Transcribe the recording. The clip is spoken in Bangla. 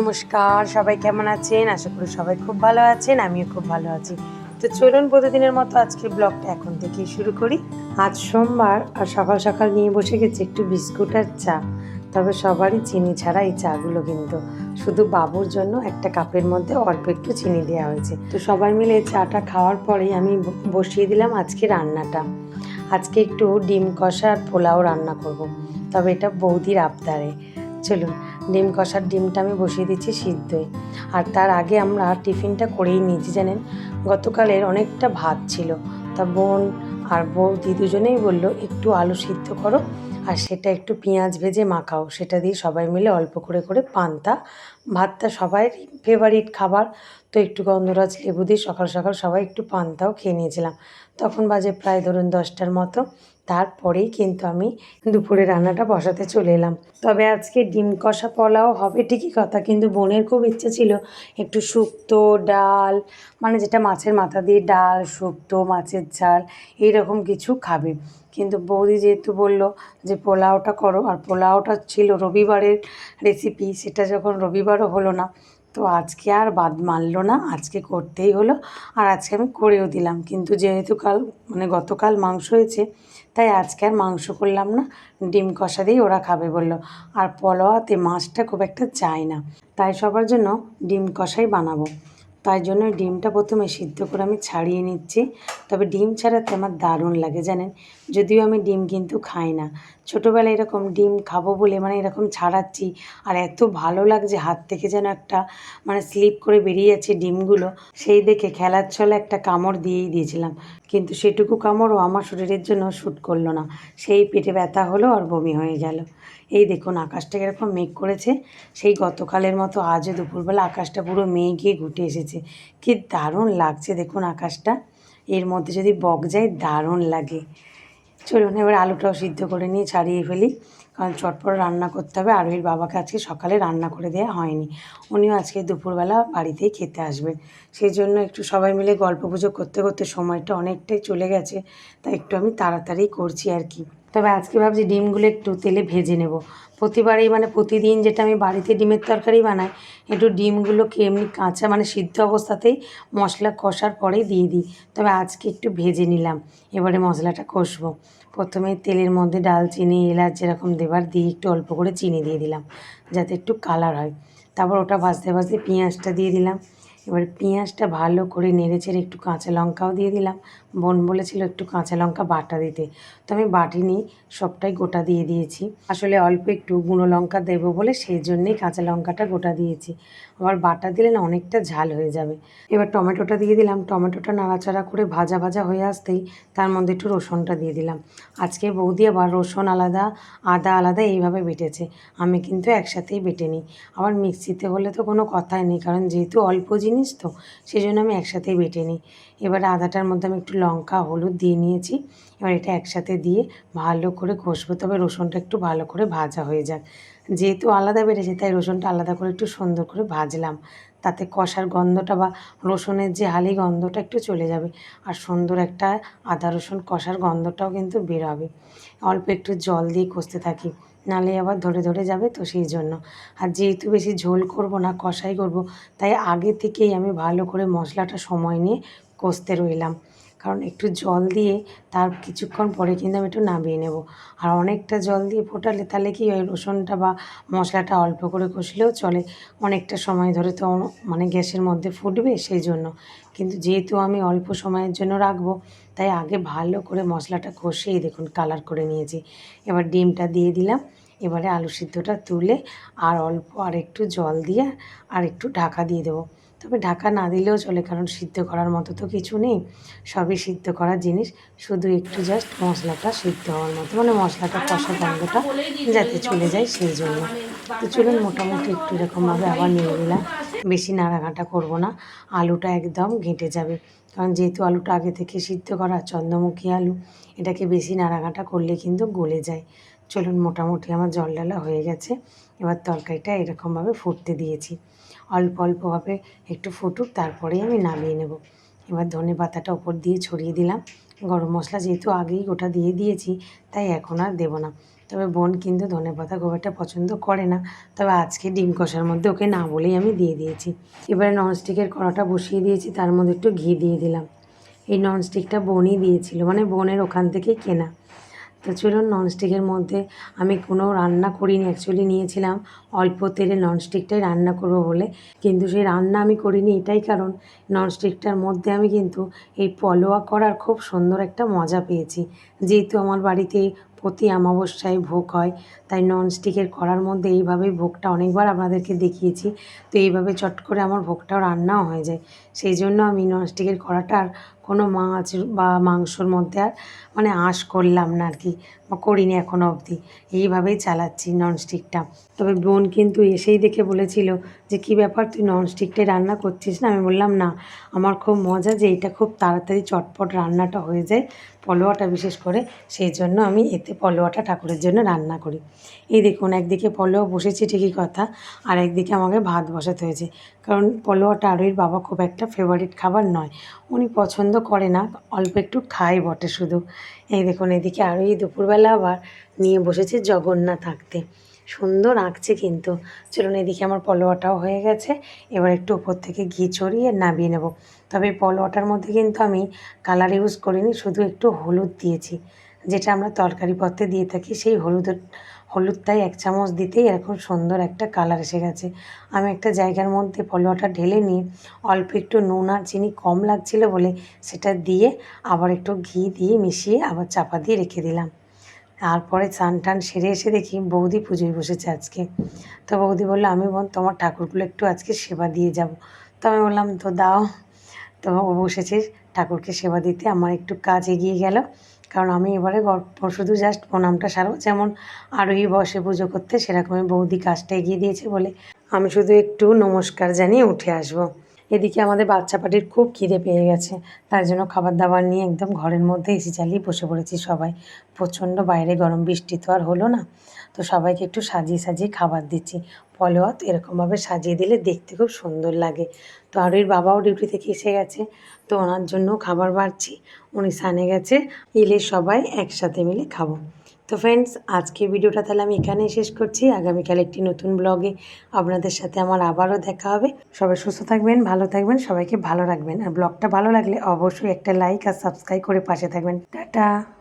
নমস্কার, সবাই কেমন আছেন? আশা করি সবাই খুব ভালো আছেন, আমিও খুব ভালো আছি। তো চলুন প্রতিদিনের মতো আজকে ব্লগটা এখন থেকেই শুরু করি। আজ সোমবার আর সকাল সকাল নিয়ে বসে গেছি একটু বিস্কুট আর চা। তবে সবারই চিনি ছাড়া এই চাগুলো কিন্তু শুধু বাবুর জন্য একটা কাপের মধ্যে অল্প একটু চিনি দেওয়া হয়েছে। তো সবাই মিলে চাটা খাওয়ার পরেই আমি বসিয়ে দিলাম আজকে রান্নাটা। আজকে একটু ডিম কষা আর পোলাও রান্না করব। তবে এটা বৌদির আবদারে। চলুন ডিম কষার ডিমটা আমি বসিয়ে দিচ্ছি সিদ্ধই। আর তার আগে আমরা টিফিনটা করেই নিয়েছি জানেন, গতকালের অনেকটা ভাত ছিল। তা বোন আর বৌদি দুজনেই বলল, একটু আলু সিদ্ধ করো, আর সেটা একটু পেঁয়াজ ভেজে মাখাও। সেটা দিয়ে সবাই মিলে অল্প করে করে পান্তা। ভাতটা সবাই ফেভারিট খাবার। তো একটু গন্ধরাজ লেবু দিয়ে সকাল সকাল সবাই একটু পান্তাও খেয়ে নিয়েছিলাম। তখন বাজে প্রায় ধরুন দশটার মতো। তারপরেই কিন্তু আমি দুপুরে রান্নাটা বসাতে চলে এলাম। তবে আজকে ডিম কষা পোলাও হবে ঠিকই কথা, কিন্তু বোনের খুব ইচ্ছে ছিল একটু শুক্তো, ডাল মানে যেটা মাছের মাথা দিয়ে ডাল, শুক্তো, মাছের ঝাল, এইরকম কিছু খাবে। কিন্তু বৌদি যেহেতু বলল যে পোলাওটা করো, আর পোলাওটা ছিল রবিবারের রেসিপি সেটা যখন রবিবারও হলো না তো আজকে আর বাদ মানলো না, আজকে করতেই হলো। আর আজকে আমি করেও দিলাম, কিন্তু যেহেতু কাল মানে গতকাল মাংস হয়েছে, তাই আজকে আর মাংস করলাম না। ডিম কষা দিয়েই ওরা খাবে বলল। আর পলোয়াতে মাছটা খুব একটা চায় না, তাই সবার জন্য ডিম কষাই বানাবো। তাই জন্য ডিমটা প্রথমে সিদ্ধ করে আমি ছাড়িয়ে নিচ্ছি। তবে ডিম ছাড়াতে আমার দারুণ লাগে জানেন? যদিও আমি ডিম কিন্তু খাই না। ছোটোবেলায় এরকম ডিম খাব বলে মানে এরকম ছাড়াচ্ছি আর এত ভালো লাগছে হাত থেকে যেন একটা মানে স্লিপ করে বেরিয়ে যাচ্ছে ডিমগুলো। সেই দেখে খেলার ছলে একটা কামড় দিয়েই দিয়েছিলাম। কিন্তু সেটুকু কামড়ও আমার শরীরের জন্য শ্যুট করল না। সেই পেটে ব্যথা হলো আর বমি হয়ে গেল। এই দেখুন, আকাশটা এরকম মেঘ করেছে। সেই গতকালের মতো আজও দুপুরবেলা আকাশটা পুরো মেঘে ঘুটে এসেছে। কি দারুণ লাগছে দেখুন আকাশটা। এর মধ্যে যদি বক যায়, দারুণ লাগে। চলুন, এবার আলুটাও সিদ্ধ করে নিয়ে ছাড়িয়ে ফেলি। কারণ চটপট রান্না করতে হবে। আরোহীর বাবাকে আজকে সকালে রান্না করে দেওয়া হয়নি। উনিও আজকে দুপুরবেলা বাড়িতেই খেতে আসবেন সেই জন্য একটু সবাই মিলে গল্প গুজব করতে করতে সময়টা অনেকটাই চলে গেছে। তাই একটু আমি তাড়াতাড়ি করছি আর কি। তবে আজকে ভাবছি ডিমগুলো একটু তেলে ভেজে নেব। প্রতিবারেই মানে প্রতিদিন যেটা আমি বাড়িতে ডিমের তরকারি বানাই, একটু ডিমগুলোকে এমনি কাঁচা মানে সিদ্ধ অবস্থাতেই মশলা কষার পরেই দিয়ে দিই। তবে আজকে একটু ভেজে নিলাম, এবারে মশলাটা কষবো। প্রথমে তেলের মধ্যে ডালচিনি, এলাচ যেরকম দেবার দিয়ে একটু অল্প করে চিনি দিয়ে দিলাম, যাতে একটু কালার হয়। তারপর ওটা ভাজতে ভাজতে পেঁয়াজটা দিয়ে দিলাম। এবার পেঁয়াজটা ভালো করে নেড়েচেড়ে একটু কাঁচা লঙ্কাও দিয়ে দিলাম। বোন বলেছিল একটু কাঁচা লঙ্কা বাটা দিতে। তো আমি বাটিনি, সবটাই গোটা দিয়ে দিয়েছি। আসলে অল্প একটু গুঁড়ো লঙ্কা দেবো বলে সেই জন্যেই কাঁচা লঙ্কাটা গোটা দিয়েছি। আবার বাটা দিলে না অনেকটা ঝাল হয়ে যাবে। এবার টমেটোটা দিয়ে দিলাম। টমেটোটা নাড়াচাড়া করে ভাজা ভাজা হয়ে আসতেই তার মধ্যে একটু রসুনটা দিয়ে দিলাম। আজকে বৌদি আবার রসুন আলাদা, আদা আলাদা এইভাবে বেটেছে। আমি কিন্তু একসাথেই বেটে নিই আবার মিক্সিতে হলে তো কোনো কথাই নেই, কারণ যেহেতু অল্প জিনিস তো? সেই জন্য আমি একসাথেই বেটে নিই। এবার আদাটার মধ্যে আমি একটু লঙ্কা, হলুদ দিয়ে নিয়েছি। এবার এটা একসাথে দিয়ে ভালো করে কষবো। তবে রসুনটা একটু ভালো করে ভাজা হয়ে যাক। যেহেতু আলাদা বেড়েছে তাই রসুনটা আলাদা করে একটু সুন্দর করে ভাজলাম। তাতে কষার গন্ধটা বা রসুনের যে হালি গন্ধটা একটু চলে যাবে। আর সুন্দর একটা আদা রসুন কষার গন্ধটাও কিন্তু বেরোবে। অল্প একটু জল দিয়ে কষতে থাকি। নালে আবার ধরে ধরে যাবে তো সেই জন্য। আর যেহেতু বেশি ঝোল করব না, কষাই করব, তাই আগে থেকেই আমি ভালো করে মশলাটা সময় নিয়ে কষতে রইলাম। কারণ একটু জল দিয়ে তার কিছুক্ষণ পরে কিন্তু আমি একটু নামিয়ে নেব। আর অনেকটা জল দিয়ে ফোটালে তাহলে কি হয়, রসুনটা বা মশলাটা অল্প করে কষলেও চলে। অনেকটা সময় ধরে তো মানে গ্যাসের মধ্যে ফুটবে সেই জন্য কিন্তু যেহেতু আমি অল্প সময়ের জন্য রাখব, তাই আগে ভালো করে মশলাটা কষিয়ে দেখুন, কালার করে নিয়েছি। এবার ডিমটা দিয়ে দিলাম। এবারে আলু সিদ্ধটা তুলে আর অল্প আর একটু জল দিয়ে আর একটু ঢাকা দিয়ে দেবো। তবে ঢাকা না দিলেও চলে কারণ সিদ্ধ করার মতো তো কিছু নেই। সবই সিদ্ধ করার জিনিস শুধু একটু জাস্ট মশলাটা সিদ্ধ হওয়ার মতো। মানে মশলাটা কষা গন্ধটা যাতে চলে যায় সেই জন্য। তো চলুন মোটামুটি একটু এরকমভাবে আবার নিয়ে নিলাম। বেশি নাড়াঘাটা করব না আলুটা একদম ঘেঁটে যাবে। কারণ যেহেতু আলুটা আগে থেকে সিদ্ধ করা চন্দ্রমুখী আলু এটাকে বেশি নাড়াঘাটা করলে কিন্তু গলে যায়। চলুন মোটামুটি আমার জল ডালা হয়ে গেছে। এবার তরকারিটা এরকমভাবে ফুটতে দিয়েছি। অল্প অল্পভাবে একটু ফুটুক তারপরেই আমি নামিয়ে নেব। এবার ধনে পাতাটা ওপর দিয়ে ছড়িয়ে দিলাম। গরম মশলা যেহেতু আগেই গোটা দিয়ে দিয়েছি, তাই এখন আর দেবো না। তবে বোন কিন্তু ধনে পাতা খুব একটা পছন্দ করে না। তবে আজকে ডিম কষার মধ্যে ওকে না বলেই আমি দিয়ে দিয়েছি। এবারে ননস্টিকের কড়াটা বসিয়ে দিয়েছি, তার মধ্যে একটু ঘি দিয়ে দিলাম। এই ননস্টিকটা বোনই দিয়েছিল মানে বোনের ওখান থেকেই কেনা। তো চলুন ননস্টিকের মধ্যে আমি কোনো রান্না করিনি অ্যাকচুয়ালি নিয়েছিলাম অল্প তেলে ননস্টিকটাই রান্না করব বলে। কিন্তু সেই রান্না আমি করিনি, এটাই কারণ ননস্টিকটার মধ্যে আমি কিন্তু এই পলোয়া করার খুব সুন্দর একটা মজা পেয়েছি। যেহেতু আমার বাড়িতে প্রতি অমাবস্যায় ভোগ হয়, তাই ননস্টিকের করার মধ্যে এইভাবেই ভোগটা অনেকবার আপনাদেরকে দেখিয়েছি। তো এইভাবে চট করে আমার ভোগটাও রান্নাও হয়ে যায়। সেই জন্য আমি ননস্টিকের কড়াটা আর কোনো মাছ বা মাংসর মধ্যে আর মানে আঁশ করলাম না আর কি, বা করিনি এখনও অবধি। এইভাবেই চালাচ্ছি ননস্টিকটা তবে বোন কিন্তু এসেই দেখে বলেছিল যে, কী ব্যাপার, তুই ননস্টিকটাই রান্না করছিস না? আমি বললাম, না, আমার খুব মজা যে, এটা খুব তাড়াতাড়ি চটপট রান্নাটা হয়ে যায় পলোয়াটা বিশেষ করে, সেই জন্য আমি এতে পলোয়াটা ঠাকুরের জন্য রান্না করি। এই দেখুন, একদিকে পলোয়া বসেছে ঠিকই কথা আর একদিকে আমাকে ভাত বসাতে হয়েছে। কারণ পলোয়াটা আরোইর বাবা খুব একটা ফেভারিট খাবার নয়। উনি পছন্দ করে না, অল্প একটু খায় বটে শুধু। এই দেখুন, এদিকে আরোই দুপুরবেলা আবার নিয়ে বসেছে জগন্নাথ আঁকতে। সুন্দর আঁকছে কিন্তু। চলুন, এদিকে আমার পলোয়াটাও হয়ে গেছে। এবার একটু উপর থেকে ঘি ছড়িয়ে নামিয়ে নেব। তবে এই পলোয়াটার মধ্যে কিন্তু আমি কালার ইউজ করিনি, শুধু একটু হলুদ দিয়েছি। যেটা আমরা তরকারি পত্রে দিয়ে থাকি, সেই হলুদের হলুদটাই এক চামচ দিতেই এরকম সুন্দর একটা কালার এসে গেছে। আমি একটা জায়গার মধ্যে পলোয়াটা ঢেলে নিয়ে অল্প একটু নুন আর চিনি কম লাগছিল বলে সেটা দিয়ে আবার একটু ঘি দিয়ে মিশিয়ে আবার চাপা দিয়ে রেখে দিলাম। তারপরে চান টান সেরে এসে দেখি বৌদি পুজোয় বসেছে আজকে। তো বৌদি বলল, আমি বোন, তোমার ঠাকুরগুলো একটু আজকে সেবা দিয়ে যাব। তো আমি বললাম, তো দাও। তো ও বসেছে ঠাকুরকে সেবা দিতে। আমার একটু কাজ এগিয়ে গেল। কারণ আমি এবারে শুধু জাস্ট প্রণামটা সারবো। যেমন আরোহী বসে পুজো করতে সেরকমই বৌদি কাজটা এগিয়ে দিয়েছে বলে আমি শুধু একটু নমস্কার জানিয়ে উঠে আসব। এদিকে আমাদের বাচ্চা পাটির খুব খিদে পেয়ে গেছে, তার জন্য খাবার দাবার নিয়ে একদম ঘরের মধ্যে এসি চালিয়ে বসে পড়েছি সবাই। প্রচণ্ড বাইরে গরম, বৃষ্টি তো আর হলো না। তো সবাইকে একটু সাজিয়ে সাজিয়ে খাবার দিচ্ছি। পলোয়া এরকমভাবে সাজিয়ে দিলে দেখতে খুব সুন্দর লাগে। তো আরোর বাবাও ডিউটি থেকে এসে গেছে, তো ওনার জন্য খাবার বাড়ছি। উনি সানে গেছে, এলে সবাই একসাথে মিলে খাব। তো ফ্রেন্ডস আজকে ভিডিওটা তাহলে আমি এখানেই শেষ করছি। আগামীকাল একটি নতুন ব্লগে আপনাদের সাথে আমার আবারও দেখা হবে। সবাই সুস্থ থাকবেন, ভালো থাকবেন, সবাইকে ভালো রাখবেন। আর ব্লগটা ভালো লাগলে অবশ্যই একটা লাইক আর সাবস্ক্রাইব করে পাশে থাকবেন। টাটা!